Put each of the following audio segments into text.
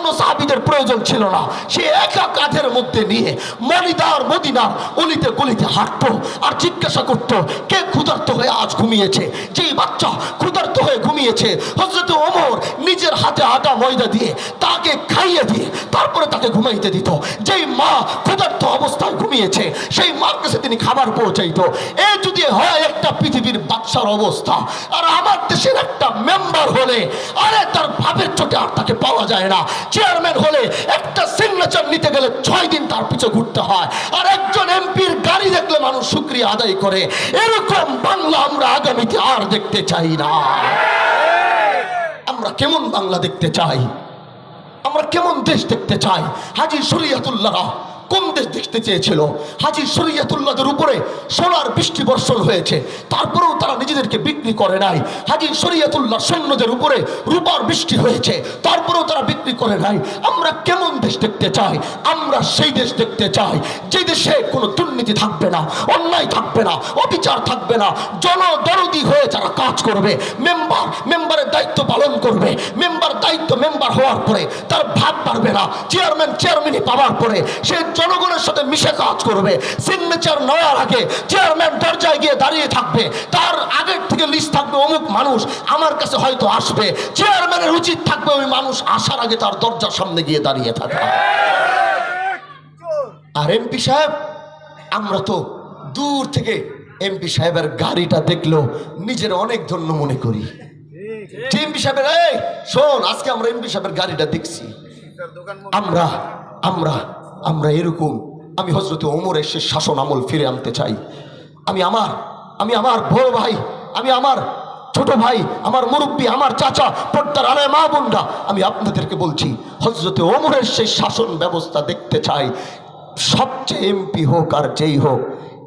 অন্য সাহাবিদের প্রয়োজন ছিল না। সে একা কাঁধের মধ্যে নিয়ে মনিদার, মদিনার অলিতে গলিতে হাঁটতো আর জিজ্ঞাসা করতো, কে ক্ষুধার্ত হয়ে আজ ঘুমিয়েছে? যেই বাচ্চা ক্ষুধার্ত হয়ে ঘুমিয়েছে হজরত ওমর নিজের হাতে আটা ময়দা দিয়ে তাকে খাইয়ে দিয়ে তারপরে তাকে ঘুমাইতে দিত। যেই মা ক্ষুধার্ত অবস্থায় ঘুমিয়েছে, সেই মার কাছে তিনি খাবার পৌঁছাইতো। এ যদি হয় একটা পৃথিবীর বাচ্চার অবস্থা, আর আমার দেশের একটা মেম্বার হলে, আরে তার ভাবের চোটে আর তাকে পাওয়া যায় না। চেয়ারম্যান হলে একটা সিগনেচার নিতে গেলে ছয় দিন তার পিছু ঘুরতে হয়। আর একজন এমপির গাড়ি দেখলে মানুষ সুক্রিয়া আদায় করে। এরকম বাংলা আমরা আগামীতে আর দেখতে চাই না। আমরা কেমন বাংলা দেখতে চাই? আমরা কেমন দেশ দেখতে চাই? হাজির শরিয়াতুল্লাহ কোন দেশ দেখতে চেয়েছিল? হাজি শরিয়াতুল্লাহদের উপরে সোনার বৃষ্টি বর্ষণ হয়েছে। তারপরেও তারা নিজেদেরকে বিক্রি করে নাই। হাজির শরিয়াতুল্লাহ সৈন্যদের উপরে রূপার বৃষ্টি হয়েছে। তারপরেও তারা বিক্রি করে নাই। আমরা কেমন দেশ দেখতে চাই? আমরা সেই দেশ দেখতে চাই। যে দেশে কোনো দুর্নীতি থাকবে না, অন্যায় থাকবে না, অবিচার থাকবে না। জনদরদি হয়ে যারা কাজ করবে, মেম্বার, মেম্বারের দায়িত্ব পালন করবে, মেম্বার দায়িত্ব মেম্বার হওয়ার পরে তার ভাগ পারবে না। চেয়ারম্যান, চেয়ারম্যানই পাওয়ার পরে সে জনগণের সাথে মিশে কাজ করবে সিগনেচার নেওয়ার আগে চেয়ারম্যান দরজায় গিয়ে দাঁড়িয়ে থাকবে তার আগের থেকে লিস্ট থাকবে অমুক মানুষ আমার কাছে হয়তো আসবে চেয়ারম্যানের উচিত থাকবে ওই মানুষ আসার আগে তার দরজার সামনে গিয়ে দাঁড়িয়ে থাকা। আর এমপি সাহেব আমরা তো দূর থেকে এমপি সাহেবের গাড়িটা দেখলেও নিজের অনেক ধন্য মনে করি। এমপি সাহেবের এই শোন আজকে আমরা এমপি সাহেবের গাড়িটা দেখছি। আমরা আমরা আমরা এরকম, আমি হজরত ওমরের সে শাসন আমল ফিরে আনতে চাই। আমি আমার আমি আমার বড় ভাই, আমি আমার ছোট ভাই, আমার মুরব্বী, আমার চাচা পর্দার আলে মা বোনরা, আমি আপনাদেরকে বলছি হজরতে ওমরের সেই শাসন ব্যবস্থা দেখতে চাই। সবচেয়ে এমপি হোক আর যেই হোক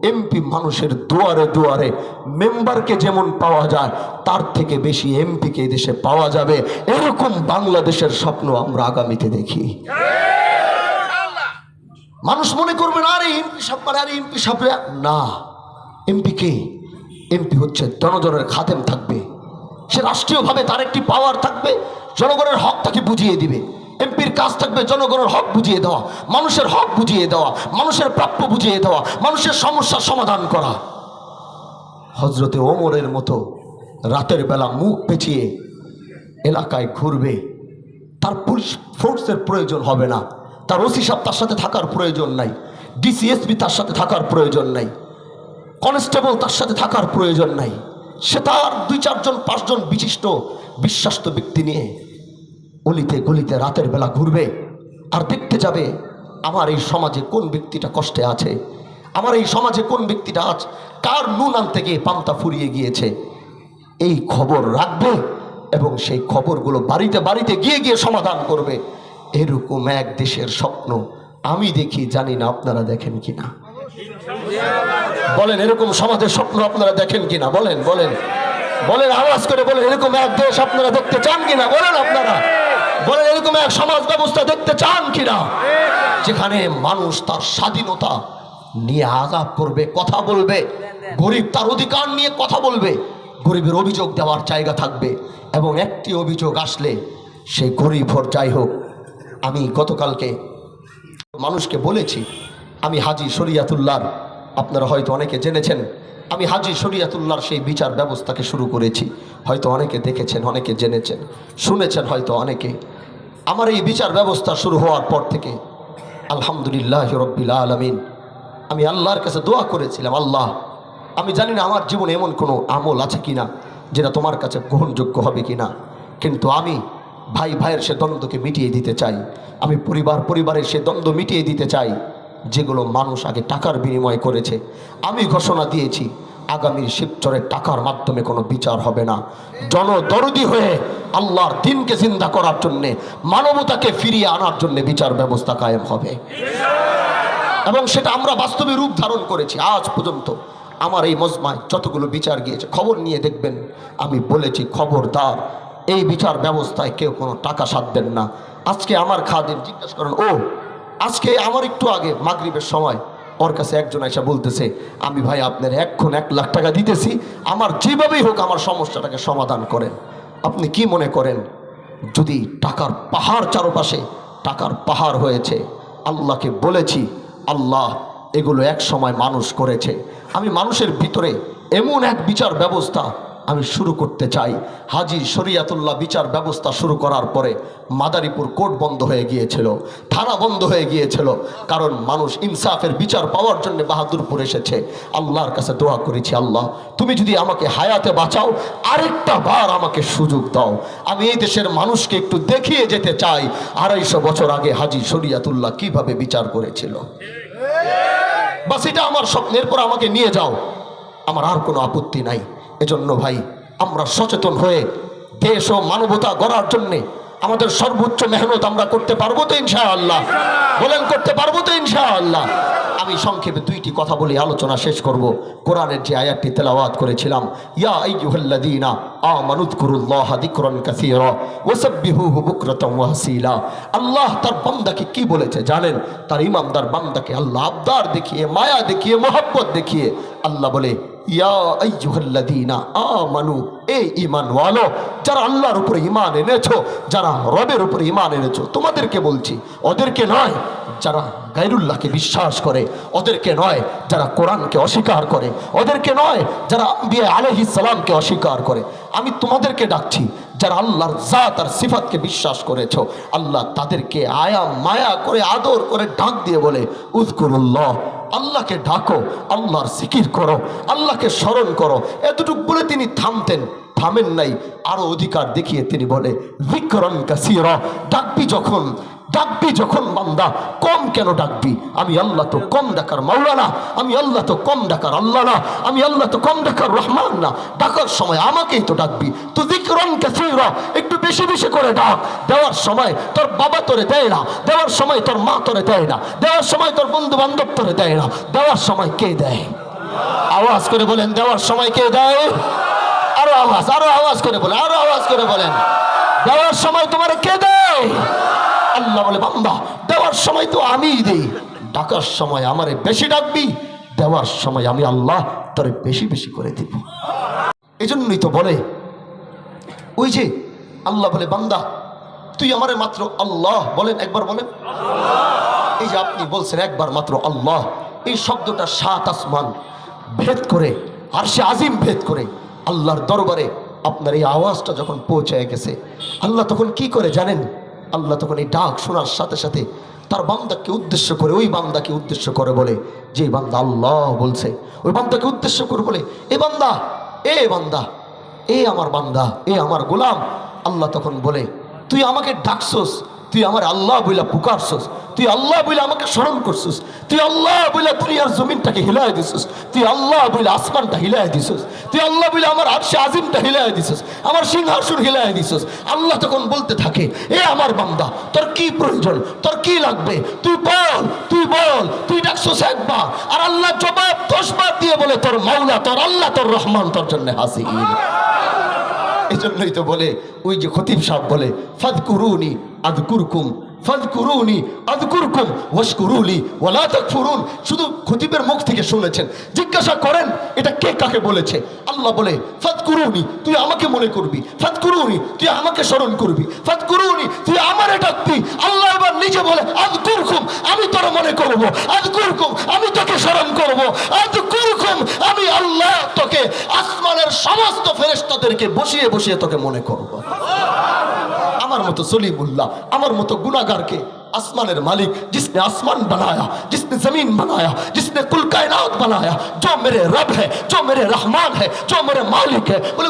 এমপি মানুষের দুয়ারে দুয়ারে মেম্বারকে যেমন পাওয়া যায়, তার থেকে বেশি এমপিকে দেশে পাওয়া যাবে। এরকম বাংলাদেশের স্বপ্ন আমরা আগামীতে দেখি। মানুষ মনে করবে না, আরে এমপি সাহেব মানে আরে এমপি সাহেব না। এমপি কে? এমপি হচ্ছে জনজনের খাতেম থাকবে। সে রাষ্ট্রীয়ভাবে তার একটি পাওয়ার থাকবে, জনগণের হক তাকে বুঝিয়ে দিবে। এমপির কাজ থাকবে জনগণের হক বুঝিয়ে দেওয়া, মানুষের হক বুঝিয়ে দেওয়া, মানুষের প্রাপ্য বুঝিয়ে দেওয়া, মানুষের সমস্যার সমাধান করা। হজরতে ওমরের মতো রাতের বেলা মুখ পেঁচিয়ে এলাকায় ঘুরবে, তার পুলিশ ফোর্সের প্রয়োজন হবে না। তার ওসি সাহেব তার সাথে থাকার প্রয়োজন নাই। ডিসিএসপি তার সাথে থাকার প্রয়োজন নাই। কনস্টেবল তার সাথে থাকার প্রয়োজন নাই। সে তার দুই, চারজন, পাঁচজন বিশিষ্ট, বিশ্বাস্ত ব্যক্তি নিয়ে অলিতে গলিতে রাতের বেলা ঘুরবে আর দেখতে যাবে, আমার এই সমাজে কোন ব্যক্তিটা কষ্টে আছে? আমার এই সমাজে কোন ব্যক্তিটা আজ কার নুন আনতে গিয়ে পান্তা ফুরিয়ে গিয়েছে? এই খবর রাখবে এবং সেই খবরগুলো বাড়িতে বাড়িতে গিয়ে গিয়ে সমাধান করবে। এরকম এক দেশের স্বপ্ন আমি দেখি, জানি না আপনারা দেখেন কিনা। বলেন, এরকম সমাজের স্বপ্ন আপনারা দেখেন কিনা? বলেন বলেন। বলেন, আওয়াজ করে বলেন, এরকম এক দেশ আপনারা দেখতে চান কিনা? বলেন আপনারা। বলেন, এরকম এক সমাজ ব্যবস্থা দেখতে চান কিনা? যেখানে মানুষ তার স্বাধীনতা নিয়ে আজাব করবে, কথা বলবে, গরিব তার অধিকার নিয়ে কথা বলবে, গরিবের অভিযোগ দেওয়ার জায়গা থাকবে এবং একটি অভিযোগ আসলে সে গরিব যাই হোক আমি গতকালকে মানুষকে বলেছি, আমি হাজি শরিয়াতুল্লাহর, আপনারা হয়তো অনেকে জেনেছেন, আমি হাজি শরিয়াতুল্লাহর সেই বিচার ব্যবস্থাকে শুরু করেছি। হয়তো অনেকে দেখেছেন, অনেকে জেনেছেন, শুনেছেন হয়তো অনেকে। আমার এই বিচার ব্যবস্থা শুরু হওয়ার পর থেকে, আলহামদুলিল্লাহ রব্বিল আলমিন, আমি আল্লাহর কাছে দোয়া করেছিলাম, আল্লাহ, আমি জানি না আমার জীবনে এমন কোনো আমল আছে কিনা, যেটা তোমার কাছে গ্রহণযোগ্য হবে কিনা। কিন্তু আমি ভাই ভাইয়ের সে দ্বন্দ্বকে মিটিয়ে দিতে চাই। আমি পরিবার পরিবারের সে দ্বন্দ্ব মিটিয়ে দিতে চাই, যেগুলো মানুষ আগে টাকার বিনিময় করেছে। আমি ঘোষণা দিয়েছি, আগামীর শিবচরের টাকার মাধ্যমে কোনো বিচার হবে না। জনদরদি হয়ে আল্লাহর দিনকে চিন্তা করার জন্যে, মানবতাকে ফিরিয়ে আনার জন্যে বিচার ব্যবস্থা কায়েম হবে। এবং সেটা আমরা বাস্তবে রূপ ধারণ করেছি আজ পর্যন্ত। আমার এই মজমায় যতগুলো বিচার গিয়েছে, খবর নিয়ে দেখবেন। আমি বলেছি, খবরদার এই বিচার ব্যবস্থায় কেউ কোনো টাকা সাধবেন না। আজকে আমার খাদিম জিজ্ঞেস করেন, ও, আজকে আমার একটু আগে মাগরিবের সময় ওর কাছে একজন এসে বলতেছে, আমি ভাই আপনার এক্ষণ এক লাখ টাকা দিতেছি, আমার যেভাবেই হোক আমার সমস্যাটাকে সমাধান করেন। আপনি কি মনে করেন, যদি টাকার পাহাড় চারপাশে টাকার পাহাড় হয়েছে, আল্লাহকে বলেছি, আল্লাহ এগুলো এক সময় মানুষ করেছে। আমি মানুষের ভিতরে এমন এক বিচার ব্যবস্থা আমি শুরু করতে চাই। হাজি শরিয়াতুল্লাহ বিচার ব্যবস্থা শুরু করার পরে মাদারীপুর কোর্ট বন্ধ হয়ে গিয়েছিল, থানা বন্ধ হয়ে গিয়েছিল, কারণ মানুষ ইনসাফের বিচার পাওয়ার জন্য বাহাদুরপুর এসেছে। আল্লাহর কাছে দোয়া করেছি, আল্লাহ, তুমি যদি আমাকে হায়াতে বাঁচাও, আরেকটা বার আমাকে সুযোগ দাও। আমি এই দেশের মানুষকে একটু দেখিয়ে যেতে চাই। আড়াইশো বছর আগে হাজি শরিয়াতুল্লাহ কীভাবে বিচার করেছিল? বাস এটা আমার স্বপ্নের পর আমাকে নিয়ে যাও। আমার আর কোনো আপত্তি নাই। এজন্য ভাই, আমরা সচেতন হয়ে দেশ ও মানবতা গড়ার জন্যে আমাদের সর্বোচ্চ মেহনত আমরা করতে পারব তো ইনশাআল্লাহ। বলেন, করতে পারব তো ইনশাআল্লাহ। আমি সংক্ষেপে দুইটি কথা বলে আলোচনা শেষ করব। কোরআনের যে আয়াতটি তেলাওয়াত করেছিলাম, ইয়া আইয়ুহাল্লাযীনা আমানুযকুরুল্লাহ যিকরান কাসীরা ওয়াসাব্বিহুহু বুকরাতাম ওয়া হাসীলা। আল্লাহ তার বান্দাকে কি বলেছে জানেন? তার ইমানদার বান্দাকে আল্লাহ আবদার দেখিয়ে, মায়া দেখিয়ে, মোহাব্বত দেখিয়ে আল্লাহ বলে যারা আল্লাহর উপরে ইমান এনেছো, যারা উপরে ইমান এনেছো, তোমাদেরকে বলছি, ওদেরকে নয় যারা বিশ্বাস করে, ওদেরকে নয় যারা কোরআনকে অস্বীকার করে, ওদেরকে নয় যারা বিয়ে আলহিস অস্বীকার করে। আমি তোমাদেরকে ডাকছি, যারা আল্লাহর জাত আর সিফাতকে বিশ্বাস করেছ, আল্লাহ তাদেরকে আয়া, মায়া করে, আদর করে ডাক দিয়ে বলে উৎকুরুল্লাহ আল্লাহকে ডাকো, আল্লাহর জিকির করো, আল্লাহকে স্মরণ করো। এতটুকু বলে তিনি থামতেন, থামেন নাই। আরও অধিকার দেখিয়ে তিনি বলে বিকরণ কাসিরা, ডাকবি যখন ডাকবি যখন বান্দা, কম কেন ডাকবি? আমি আল্লাহ তো কম ডাকার মাওলানা, আমি আল্লাহ তো কম ডাকার আল্লাহ না আমি আল্লাহ তো কম ডাকার রহমান না ডাকার সময় আমাকেই তো ডাকবি। তো দিকরন কাসিরা, একটু বেশি বেশি করে ডাক। দেওয়ার সময় তোর বাবা তোরে দেয় না, দেওয়ার সময় তোর মা তোরে দেয় না, দেওয়ার সময় তোর বন্ধু বান্ধব তোরে দেয় না, দেওয়ার সময় কে দেয়? আওয়াজ করে বলেন, দেওয়ার সময় কে দেয়? আরও আওয়াজ আরও আওয়াজ করে বলেন, আরও আওয়াজ করে বলেন। দেওয়ার সময় তোমার কে দেয়? আল্লাহ বলে, বান্দা, দেওয়ার সময় তো আমিই দেই। ডাকার সময় আমারে বেশি ডাকবি, দেওয়ার সময় আমি আল্লাহ তোরে বেশি বেশি করে দিব। এই জন্যই তো বলে, ওই যে আল্লাহ বলে, বান্দা, তুই আমারে মাত্র আল্লাহ বলেন, একবার বলেন। এই যে আপনি বলছেন একবার মাত্র আল্লাহ, এই শব্দটা সাত আসমান ভেদ করে আর সে আজিম ভেদ করে, আল্লাহর দরবারে আপনার এই আওয়াজটা যখন পৌঁছে গেছে, আল্লাহ তখন কি করে জানেন? আল্লাহ তখন এই ডাক শোনার সাথে সাথে তার বান্দাকে উদ্দেশ্য করে, ওই বান্দাকে উদ্দেশ্য করে বলে, যে বান্দা আল্লাহ বলছে, ওই বান্দাকে উদ্দেশ্য করে বলে, এ বান্দা এ বান্দা, এ আমার বান্দা, এ আমার গোলাম। আল্লাহ তখন বলে, তুই আমাকে ডাকছস তুই আমার আল্লাহ বইলা পুকারছস, তুই আল্লাহ বইলে আমাকে স্মরণ করছিস, তুই আল্লাহ বইলে দুনিয়ার জমিনটাকে হিলাই দিছিস, তুই আল্লাহ বইলে আসমানটা হিলাই দিছিস, তুই আল্লাহ বইলে আমার আরশে আজিমটা হিলাই দিছিস, আমার সিংহাসন হিলাই দিছিস। আল্লাহ তখন বলতে থাকে, এ আমার বান্দা, তোর কি প্রয়োজন? তোর কি লাগবে? তুই বল তুই বল, তুই ডাকছস একবার। আর আল্লাহ জবাব দশবার দিয়ে বলে, তোর মাওলা, তোর আল্লাহ, তোর রহমান তোর জন্য হাসি জন্যই তো বলে ওই যে খতিব সাহ বলে ফাদকুরুনি আদকুরকুম। ফাদকুরুনি আদকুরকুম ওয়াশকুরুলি ওয়ালা তাকফুরুন। শুধু খতিবের মুখ থেকে শুনেছেন। জিজ্ঞাসা করেন, এটা কে কাকে বলেছে? আল্লাহ বলে তুই আমাকে মনে করবি। তুই আমাকে স্মরণ করবি। তুই আল্লাহ এবার নিজে বলে আদকুরকুম আমি তোর মনে করব। আদকুরকুম আমি তোকে স্মরণ করব। আদকুরকুম আমি আল্লাহ তোকে আসমানের সমস্ত ফেরেশতাদেরকে বসিয়ে বসিয়ে তোকে মনে করব। আমার মতো সলিমুল্লাহ আমার মতো গুনাগারকে আসমানের মালিক, जिसने আসমান बनाया जिसने জমিন बनाया जिसने कुल कायनात बनाया जो মেরে रब है, जो मेरे रहमान है, जो मेरे मालिक है, बोले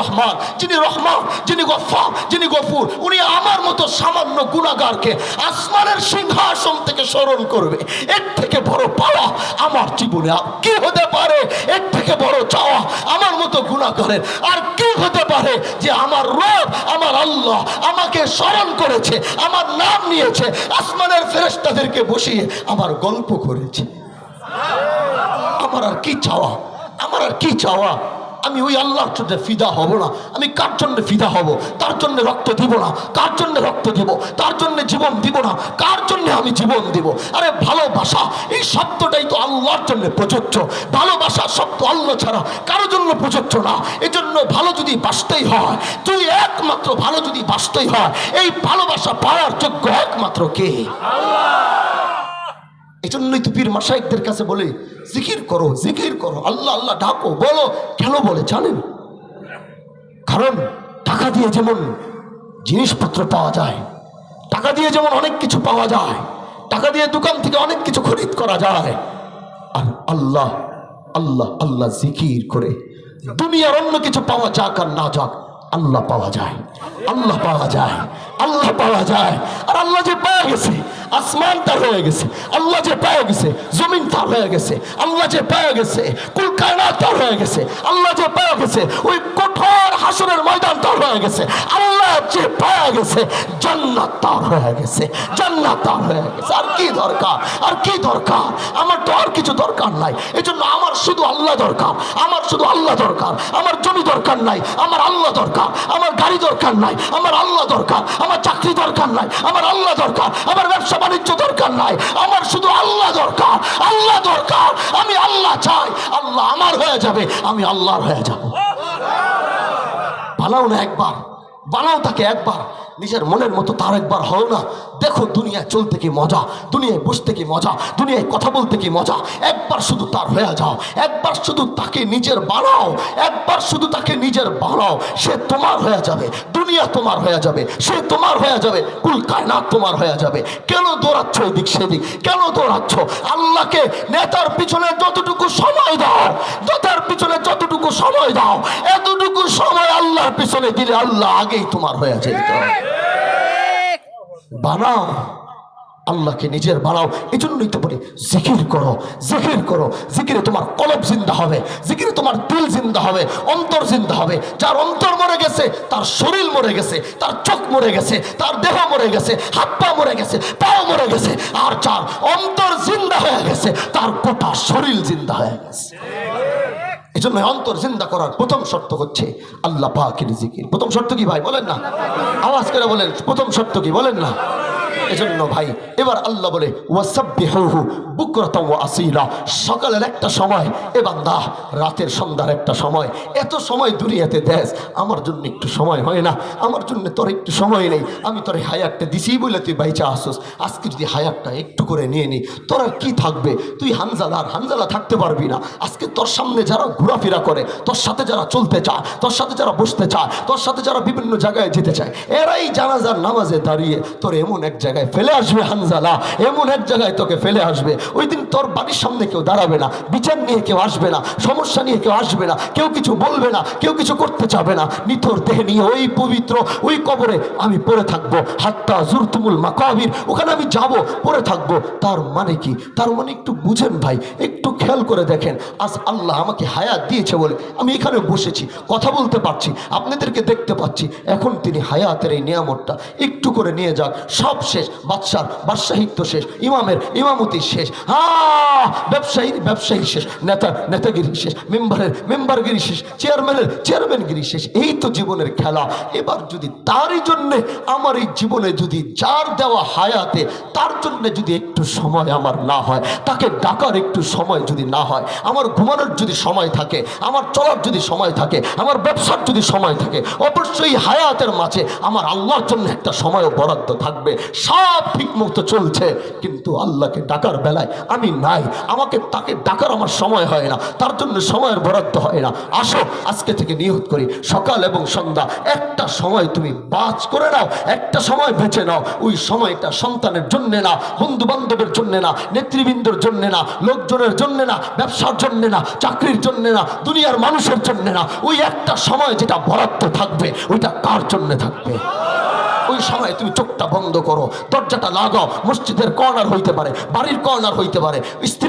रहमान। যিনি রহমান যিনি গফার যিনি গফুর উনি আমার মতো সামান্য গুণাগারকে আসমানের সিংহাসন থেকে স্মরণ করবে। এর থেকে বড় পাওয়া আমার জীবনে আর কি হতে পারে? এর থেকে বড় চাওয়া আমার মতো গুণাগারের আর কি হতে পারে? যে আমার রব, আমার আল্লাহ আমাকে সব স্মরণ করেছে, আমার নাম নিয়েছে, আসমানের ফেরেস্তাদেরকে বসিয়ে আমার গল্প করেছে। আমার আর কি চাওয়া? আমার আর কি চাওয়া? আমি ওই আল্লাহর জন্য ফিদা হব না। আমি কার জন্য ফিদা হব? তার জন্য রক্ত দিব না। কার জন্য রক্ত দিব? তার জন্য জীবন দিব না। কার জন্য আমি জীবন দিব? আরে ভালোবাসা, এই শব্দটাই তো আল্লাহর জন্য প্রযোজ্য। ভালোবাসা শব্দ আল্লাহ ছাড়া কারোর জন্য প্রযোজ্য না। এই জন্য ভালো যদি বাঁচতেই হয়, তুই একমাত্র ভালো যদি বাঁচতেই হয়, এই ভালোবাসা পাওয়ার যোগ্য একমাত্র কে? এই জন্যই তো পীর মাসাইকদের কাছে বলে, জিকির করো জিকির করো, আল্লাহ আল্লাহ ডাকো, বলো, কেন বলে, জানেন? কারণ টাকা দিয়ে যেমন জিনিসপত্র পাওয়া যায়, টাকা দিয়ে যেমন অনেক কিছু পাওয়া যায়, টাকা দিয়ে দোকান থেকে অনেক কিছু খরিদ করা যায়, আর আল্লাহ আল্লাহ আল্লাহ জিকির করে দুনিয়ার অন্য কিছু পাওয়া যাক আর না যাক, আল্লাহ পাওয়া যায়, আল্লাহ পাওয়া যায়, আল্লাহ পাওয়া যায়, আর আল্লাহ যে পাওয়া গেছে আসমান তার হয়ে গেছে, আল্লাহ যে পাওয়া গেছে জমিন তার হয়ে গেছে, আল্লাহ যে পাওয়া গেছে কুল কায়নাত তার হয়ে গেছে, আল্লাহ যে পাওয়া গেছে, ওই কঠোর হাসনের ময়দান তার হয়ে গেছে, আল্লাহ যে পাওয়া গেছে জান্নাত তার হয়ে গেছে জান্নাত তার হয়ে গেছে। আর কি দরকার? আর কি দরকার? আমার তো আর কিছু দরকার নাই। এজন্য আমার শুধু আল্লাহ দরকার, আমার শুধু আল্লাহ দরকার, আমার জমি দরকার নাই, আমার আল্লাহ দরকার, আমার গাড়ি দরকার নাই, আমার আল্লাহ দরকার, আমার চাকরি দরকার নাই, আমার আল্লাহ দরকার, আমার ব্যবসা বাণিজ্য দরকার নাই। আমার শুধু আল্লাহ দরকার আল্লাহ দরকার। আমি আল্লাহ চাই, আল্লাহ আমার হয়ে যাবে, আমি আল্লাহর হয়ে যাব। বানাও না একবার, বানাও তাকে একবার। নিজের মনের মতো তার একবার হও না। দেখো দুনিয়ায় চলতে কি মজা, দুনিয়ায় বসতে কি মজা, দুনিয়ায় কথা বলতে কি মজা। একবার শুধু তার হয়ে যাও, একবার শুধু তাকে নিজের বানাও, একবার শুধু তাকে নিজের বানাও, সে তোমার হয়ে যাবে, দুনিয়া তোমার হয়ে যাবে, সে তোমার হয়ে যাবে, কুল কায়নাত তোমার হয়ে যাবে। কেন দৌড়াচ্ছ এদিক সেদিক? কেন দৌড়াচ্ছ? আল্লাহকে নেতার পিছনে যতটুকু সময় দাও, নেতার পিছনে যতটুকু সময় দাও, এতটুকু সময় আল্লাহর পিছনে দিলে আল্লাহ আগেই তোমার হয়ে যেত বানাও। আল্লাহকে নিজের বানাও। এই জন্যই তো বলি, জিকির করো জিকির করো। জিকিরে তোমার কলব জিন্দা হবে, জিকিরে তোমার দিল জিন্দা হবে, অন্তর জিন্দা হবে। যার অন্তর মরে গেছে, তার শরীর মরে গেছে, তার চোখ মরে গেছে, তার দেহ মরে গেছে, হাত পা মরে গেছে, পাও মরে গেছে, আর যার অন্তর জিন্দা হয়ে গেছে, তার গোটা শরীর জিন্দা হয়ে গেছে। এই জন্য অন্তর জিন্দা করার প্রথম শর্ত হচ্ছে আল্লাহ পাকের জিকির। প্রথম শর্ত কি ভাই? বলেন না। আওয়াজ করে বলেন, প্রথম শর্ত কি? বলেন না। এজন্য ভাই, এবার আল্লাহ বলে বুকরাতাম ওয়া সকালের একটা সময়, এ বান্দা, রাতের সন্ধ্যার একটা সময়। এত সময় দুনিয়াতে দেশ, আমার জন্য একটু সময় হয় না, আমার জন্য তোর একটু সময় নেই। আমি তোর হায়াতটা দিছি বলে তুই বাইচা আসোস। আজকে যদি হায়াতটা একটু করে নিয়ে নি, তোর আর কি থাকবে? তুই হানজালার হানজালা থাকতে পারবি না। আজকে তোর সামনে যারা ঘোরাফেরা করে, তোর সাথে যারা চলতে চায়, তোর সাথে যারা বসতে চায়, তোর সাথে যারা বিভিন্ন জায়গায় যেতে চায়, এরাই জানাজার নামাজে দাঁড়িয়ে তোর এমন এক জায়গায় ফেলে আসবে হানজালা, এমন এক জায়গায় তোকে ফেলে আসবে। ওই দিন তোর বাড়ির সামনে কেউ দাঁড়াবে না, বিচার নিয়ে কেউ আসবে না, সমস্যা নিয়ে কেউ আসবে না, কেউ কিছু বলবে না, কেউ কিছু করতে চাবে না। নিথর দেহে নিয়ে ওই পবিত্র ওই কবরে আমি পড়ে থাকব। হাত্তা জুরতুমুল মাকাবির, ওখানে আমি যাব, পড়ে থাকব। তার মানে কি? তার মানে একটু বুঝেন ভাই, একটু খেয়াল করে দেখেন। আজ আল্লাহ আমাকে হায়াত দিয়েছে বলে আমি এখানে বসেছি, কথা বলতে পারছি, আপনাদেরকে দেখতে পাচ্ছি। এখন তিনি হায়াতের এই নিয়ামতটা একটু করে নিয়ে যাক, সব শেষ। বাদশার বাদশাহিত্য শেষ, ইমামের ইমামতি শেষ। হ্যাঁ ব্যবসায়ীর ব্যবসায়ী শেষ, নেতা, নেতাগিরি শেষ, মেম্বারের মেম্বারগিরি শেষ, চেয়ারম্যানের চেয়ারম্যানগিরি শেষ। এই তো জীবনের খেলা। এবার যদি তারই জন্যে আমার এই জীবনে যদি যার দেওয়া হায়াতে তার জন্য যদি একটু সময় আমার না হয়, তাকে ডাকার একটু সময় যদি না হয়, আমার ঘুমানোর যদি সময় থাকে, আমার চলার যদি সময় থাকে, আমার ব্যবসার যদি সময় থাকে, অবশ্যই হায়াতের মাঝে আমার আল্লাহর জন্য একটা সময়ও বরাদ্দ থাকবে। সব ঠিক মতো চলছে, কিন্তু আল্লাহকে ডাকার বেলায় আমি নাই। আমাকে, তাকে ডাকার আমার সময় হয় না, তার জন্য সময়ের বরাদ্দ হয় না। আসো, আজকে থেকে নিয়ত করি, সকাল এবং সন্ধ্যা, একটা সময় তুমি বাজ করে নাও, একটা সময় বেছে নাও। ওই সময়টা সন্তানের জন্যে না বন্ধু বান্ধবের জন্যে না, নেতৃবৃন্দর জন্য না, লোকজনের জন্যে না, ব্যবসার জন্যে না, চাকরির জন্যে না, দুনিয়ার মানুষের জন্যে না। ওই একটা সময় যেটা বরাদ্দ থাকবে, ওইটা কার জন্যে থাকবে? ওই সময় তুমি চোখটা বন্ধ করো, দরজাটা লাগাও, মসজিদের কর্নার হইতে পারে, বাড়ির কর্নার হইতে পারে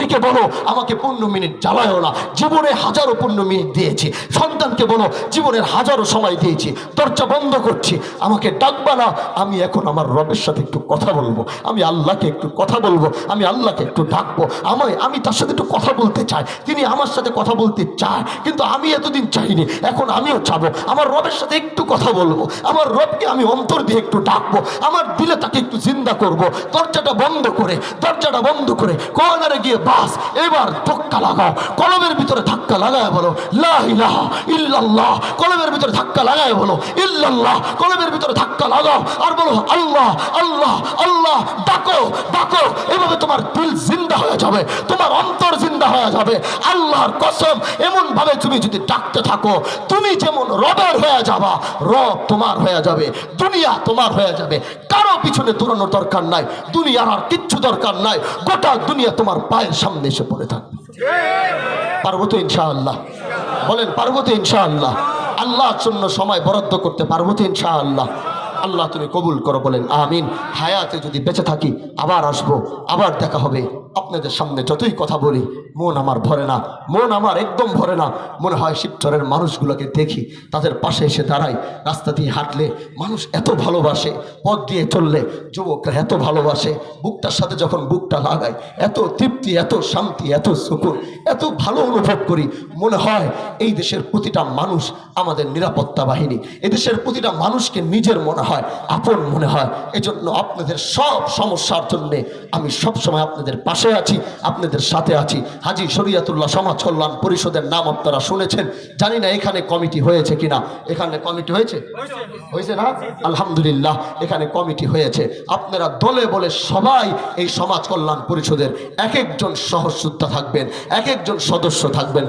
স্ত্রীকে বলো, আমাকে পনেরো মিনিট জ্বালায়ও না। জীবনে হাজারো পনেরো মিনিট দিয়েছি। সন্তানকে বলো, জীবনের হাজারো সময় দিয়েছি। দরজা বন্ধ করছি। আমাকে ডাকবা না। আমি এখন আমার রবের সাথে একটু কথা বলব। আমি আল্লাহকে একটু কথা বলব। আমি আল্লাহকে একটু ডাকবো। আমায়, আমি তার সাথে একটু কথা বলতে চাই। তিনি আমার সাথে কথা বলতে চায়, কিন্তু আমি এতদিন চাইনি। এখন আমিও চাবো। আমার রবের সাথে একটু কথা বলব। আমার রবকে আমি অন্তর দিয়ে একটু ডাকবো। আমার দিলে তাকে একটু জিন্দা করব। দরজাটা বন্ধ করে, দরজাটা বন্ধ করে কর্নারে গিয়ে বাস, এবার ধাক্কা লাগাও। কলমের ভিতরে ধাক্কা লাগায় বলো, লা ইলাহা ইল্লাল্লাহ। কলমের ভিতরে ধাক্কা লাগায় বলো, ইল্লাল্লাহ। কলমের ভিতরে ধাক্কা লাগাও আর বলো, আল্লাহ আল্লাহ আল্লাহ, ডাকো ডাকো। এভাবে তোমার দিল জিন্দা হয়ে যাবে, তোমার অন্তর জিন্দা হয়ে যাবে। আল্লাহর কসম এমন ভাবে তুমি যদি ডাকতে থাকো, তুমি যেমন রবের হয়ে যাবা, রব তোমার হয়ে যাবে, দুনিয়া তোমার হয়ে যাবে। কারও পিছনে দৌড়ানোর দরকার নাই, দুনিয়ার আর কিচ্ছু দরকার নাই, গোটা দুনিয়া তোমার পায়ের সামনে এসে পড়ে থাকবে পারব তো ইনশাআল্লাহ। বলেন পারব তো ইনশাআল্লাহ। আল্লাহর জন্য সময় বরাদ্দ করতে পারব তো ইনশাআল্লাহ। আল্লাহ তুমি কবুল করো, বলেন, আমিন। হায়াতে যদি বেঁচে থাকি, আবার আসব, আবার দেখা হবে। আপনাদের সামনে যতই কথা বলি, মন আমার ভরে না, মন আমার একদম ভরে না। মনে হয় শিবচরের মানুষগুলোকে দেখি, তাদের পাশে এসে দাঁড়াই, রাস্তা দিয়ে হাঁটলে মানুষ এত ভালোবাসে, পথ দিয়ে চললে যুবকরা এত ভালোবাসে। বুকটার সাথে যখন বুকটা লাগাই, এত তৃপ্তি, এত শান্তি, এত সুকুন, এত ভালো অনুভব করি। মনে হয় এই দেশের প্রতিটা মানুষ আমাদের নিরাপত্তা বাহিনী। এদেশের প্রতিটা মানুষকে নিজের মনে হয়, আপন মনে হয়। এজন্য আপনাদের সব সমস্যার জন্যে আমি সবসময় আপনাদের পাশে আছি, আপনাদের সাথে আছি। হাজি শরিয়াতুল্লাহ সমাজ কল্যাণ পরিষদের নাম আপনারা শুনেছেন। জানি না এখানে কমিটি হয়েছে কিনা। এখানে কমিটি হয়েছে? হয়েছে না? আলহামদুলিল্লাহ, এখানে কমিটি হয়েছে। আপনারা দলে বলে সবাই এই সমাজ কল্যাণ পরিষদের এক একজন সহযোদ্ধা থাকবেন, এক একজন সদস্য থাকবেন।